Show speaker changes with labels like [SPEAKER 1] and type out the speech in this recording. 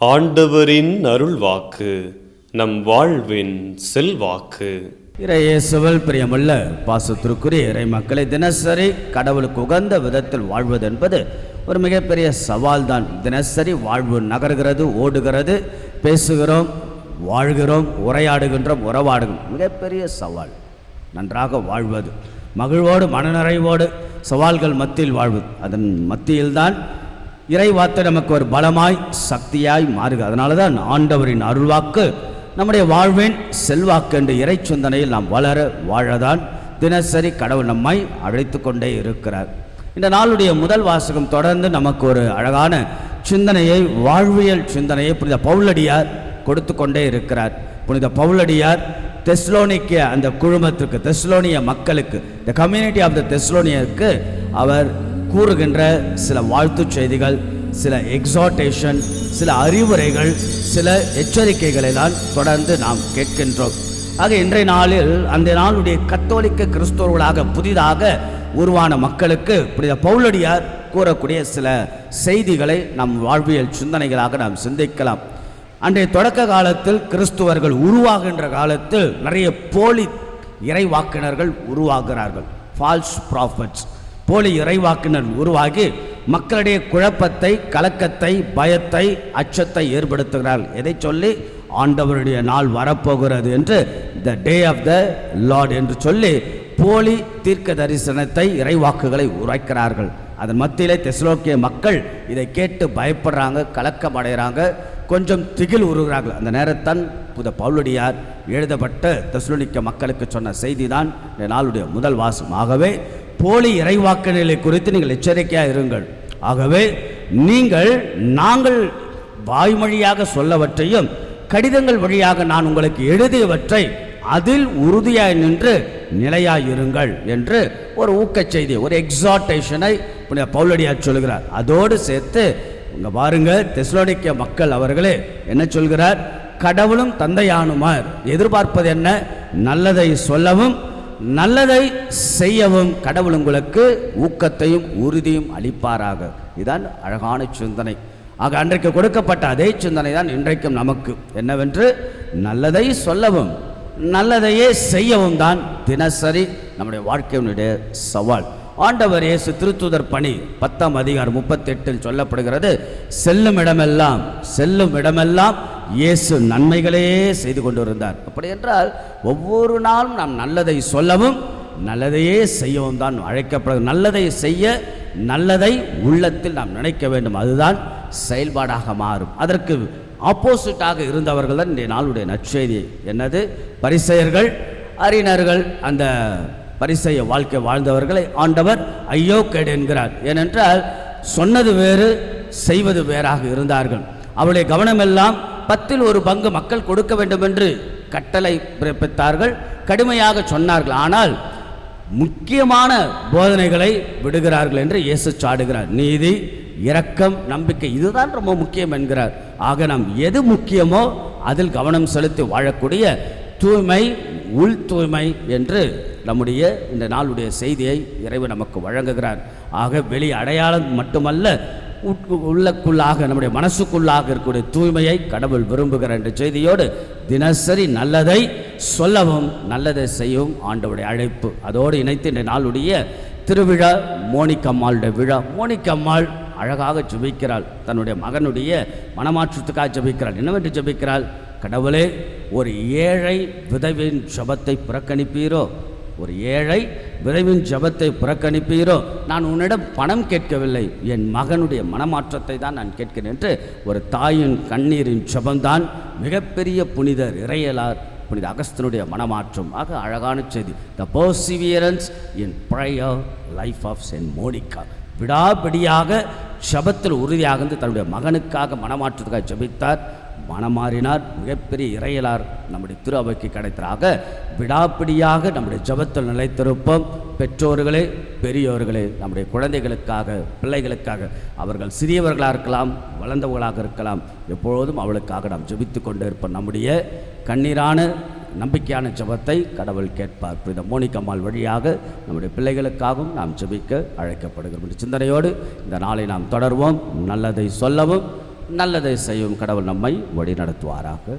[SPEAKER 1] ஆண்டவரின் அருள்வாக்கு நம் வாழ்வின் செல்வாக்கு.
[SPEAKER 2] இறையேசுவல் பிரியமல்ல பாசத்திற்குரிய இறை மக்களை தினசரி கடவுளுக்கு உகந்த விதத்தில் வாழ்வது என்பது ஒரு மிகப்பெரிய சவால் தான் தினசரி வாழ்வு நகர்கிறது ஓடுகிறது பேசுகிறோம் வாழ்கிறோம் உரையாடுகின்றோம் உறவாடுகிறோம். மிகப்பெரிய சவால். நன்றாக வாழ்வது. மகிழ்வோடு மனநிறைவோடு சவால்கள் மத்தியில் வாழ்வது. அதன் மத்தியில்தான் இறைவாத்து நமக்கு ஒரு பலமாய் சக்தியாய் மாறுக. அதனால தான் ஆண்டவரின் அருள்வாக்கு நம்முடைய வாழ்வின் செல்வாக்கு என்ற இறை சிந்தனையில் நாம் வளர வாழதான் தினசரி கடவுள் நம்மை அழைத்து கொண்டே இருக்கிறார். இந்த நாளுடைய முதல் வாசகம் தொடர்ந்து நமக்கு ஒரு அழகான சிந்தனையை வாழ்வியல் சிந்தனையை புனித பவுலடியார் கொடுத்து கொண்டே இருக்கிறார். புனித பவுலடியார் தெஸ்லோனிக்க அந்த குழுமத்துக்கு தெஸ்லோனிய மக்களுக்கு த கம்யூனிட்டி ஆஃப் த தெஸ்லோனியருக்கு அவர் கூறுகின்ற சில வாழ்த்துச் செய்திகள் சில எக்ஸாட்டேஷன் சில அறிவுரைகள் சில எச்சரிக்கைகளை தான் தொடர்ந்து நாம் கேட்கின்றோம். ஆக இன்றைய நாளில் அந்த நாளுடைய கத்தோலிக்க கிறிஸ்தவர்களாக புதிதாக உருவான மக்களுக்கு புனித பவுலடியார் கூறக்கூடிய சில செய்திகளை நம் வாழ்வியல் சிந்தனைகளாக நாம் சிந்திக்கலாம். அன்றைய தொடக்க காலத்தில் கிறிஸ்துவர்கள் உருவாகின்ற காலத்தில் நிறைய போலி இறைவாக்கினர்கள் உருவாகிறார்கள். ஃபால்ஸ் ப்ராஃபட்ஸ் போலி இறைவாக்கினர் உருவாகி மக்களிடையே குழப்பத்தை கலக்கத்தை பயத்தை அச்சத்தை ஏற்படுத்துகிறார்கள் எதை சொல்லி? ஆண்டவருடைய நாள் வரப்போகிறது என்று த டே ஆஃப் த லார்ட் என்று சொல்லி போலி தீர்க்க தரிசனத்தை இறைவாக்குகளை உரைக்கிறார்கள். அதன் மத்தியிலே தெஸ்லோக்கிய மக்கள் இதை கேட்டு பயப்படுறாங்க கலக்கம் அடைகிறாங்க கொஞ்சம் திகில் உருகிறார்கள் அந்த நேரத்தான் புத பவுலடியார் எழுதப்பட்ட தெஸ்லோனிக்க மக்களுக்கு சொன்ன செய்தி தான் இந்த நாளுடைய முதல் வாசம் ஆகவே போலி இறைவாக்கினர்களை குறித்து நீங்கள் எச்சரிக்கையாக இருங்கள். ஆகவே நீங்கள் நாங்கள் வாய்மொழியாக சொல்லவற்றையும் கடிதங்கள் வழியாக நான் உங்களுக்கு எழுதியவற்றை அதில் உறுதியாய் நின்று நிலையாயிருங்கள் என்று ஒரு ஊக்கச் செய்தி ஒரு எக்ஸாட்டேஷனை புனித பவுலடியார் சொல்கிறார். அதோடு சேர்த்து இங்கே பாருங்க தெஸ்லோனிக்க மக்கள் அவர்களே என்ன சொல்கிறார்? கடவுளும் தந்தையானுமார் எதிர்பார்ப்பது என்ன? நல்லதை சொல்லவும் நல்லதை செய்யவும் கடவுள் உங்களுக்கு ஊக்கத்தையும் உறுதியும் அளிப்பாராக. இதுதான் அழகான சிந்தனை. ஆக அன்றைக்கு கொடுக்கப்பட்ட அதே சிந்தனை தான் இன்றைக்கும் நமக்கு. என்னவென்று? நல்லதை சொல்லவும் நல்லதையே செய்யவும் தான் தினசரி நம்முடைய வாழ்க்கையினுடைய சவால். ஆண்டவர் இயேசு திருத்துதர் பணி பத்தாம் அதிகாரம் முப்பத்தெட்டில் சொல்லப்படுகிறது. செல்லும் இடமெல்லாம் செல்லும் இடமெல்லாம் இயேசு நன்மைகளே செய்து கொண்டு இருந்தார் அப்படி என்றால் ஒவ்வொரு நாளும் நாம் நல்லதை சொல்லவும் நல்லதையே செய்யவும் தான் அழைக்கப்படும் நல்லதை செய்ய நல்லதை உள்ளத்தில் நாம் நினைக்க வேண்டும். அதுதான் செயல்பாடாக மாறும். அதற்கு ஆப்போசிட்டாக இருந்தவர்கள் தான் இன்றைய நாளுடைய நற்செய்தி. என்னது? பரிசெயர்கள் அறிஞர்கள் அந்த பரிசெய வாழ்க்கை வாழ்ந்தவர்களை ஆண்டவர் ஐயோ கேடு என்கிறார். ஏனென்றால் சொன்னது வேறு செய்வது வேறாக இருந்தார்கள். அவருடைய கவனமெல்லாம் பத்தில் ஒரு பங்கு மக்கள் கொடுக்க வேண்டும் என்று கட்டளை பிறப்பித்தார்கள் கடுமையாக சொன்னார்கள். ஆனால் முக்கியமான போதனைகளை விடுகிறார்கள் என்று இயேசு சாடுகிறார். நீதி இரக்கம் நம்பிக்கை இதுதான் ரொம்ப முக்கியம் என்கிறார். ஆக நாம் எது முக்கியமோ அதில் கவனம் செலுத்தி வாழக்கூடிய தூய்மை உள் தூய்மை என்று நம்முடைய இந்த நாளுடைய செய்தியை இறைவன் நமக்கு வழங்குகிறார். ஆக வெளி அடையாளம் மட்டுமல்ல உள்ளக்குள்ளாக நம்முடைய மனசுக்குள்ளாக இருக்கக்கூடிய தூய்மையை கடவுள் விரும்புகிறார் என்ற செய்தியோடு தினசரி நல்லதை சொல்லவும் நல்லதை செய்யவும் ஆண்டவுடைய அழைப்பு. அதோடு இணைத்து இந்த நாளுடைய திருவிழா மோனிக்கம்மாளுடைய விழா. மோனிக்கம்மாள் அழகாக ஜபிக்கிறாள். தன்னுடைய மகனுடைய மனமாற்றத்துக்காக ஜபிக்கிறாள். என்னவென்று ஜபிக்கிறாள்? கடவுளே ஒரு ஏழை விதவின் ஜபத்தை புறக்கணிப்பீரோ? ஒரு ஏழை விரைவின் ஜபத்தை புறக்கணிப்பீரோ? நான் உன்னிடம் பணம் கேட்கவில்லை. என் மகனுடைய மனமாற்றத்தை தான் நான் கேட்கிறேன் என்று ஒரு தாயின் கண்ணீரின் ஜபம்தான் மிகப்பெரிய புனிதர் இறையலார் புனித அகஸ்தனுடைய மனமாற்றம். ஆக அழகான செய்தி. The perseverance in prayer life of saint Monica விடாபிடியாக ஜபத்தில் உறுதியாக தன்னுடைய மகனுக்காக மனமாற்றத்துக்காக ஜபித்தார். மனமாறினார் மிகப்பெரிய இறையலார் நம்முடைய திரு அவைக்கு விடாப்பிடியாக நம்முடைய ஜபத்தில் நிலைத்திருப்போம். பெற்றோர்களே பெரியோர்களே நம்முடைய குழந்தைகளுக்காக பிள்ளைகளுக்காக அவர்கள் சிறியவர்களாக இருக்கலாம் வளர்ந்தவர்களாக இருக்கலாம் எப்பொழுதும் அவளுக்காக நாம் ஜெபித்து கொண்டு இருப்போம். நம்முடைய கண்ணீரான நம்பிக்கையான ஜெபத்தை கடவுள் கேட்பார். புனித மோனிக்கம்மாள் வழியாக நம்முடைய பிள்ளைகளுக்காகவும் நாம் ஜெபிக்க அழைக்கப்படுகிறோம். சிந்தனையோடு இந்த நாளை நாம் தொடர்வோம். நல்லதை சொல்லவும் நல்லதை செய்யும் கடவுள் நம்மை வழி நடத்துவாராக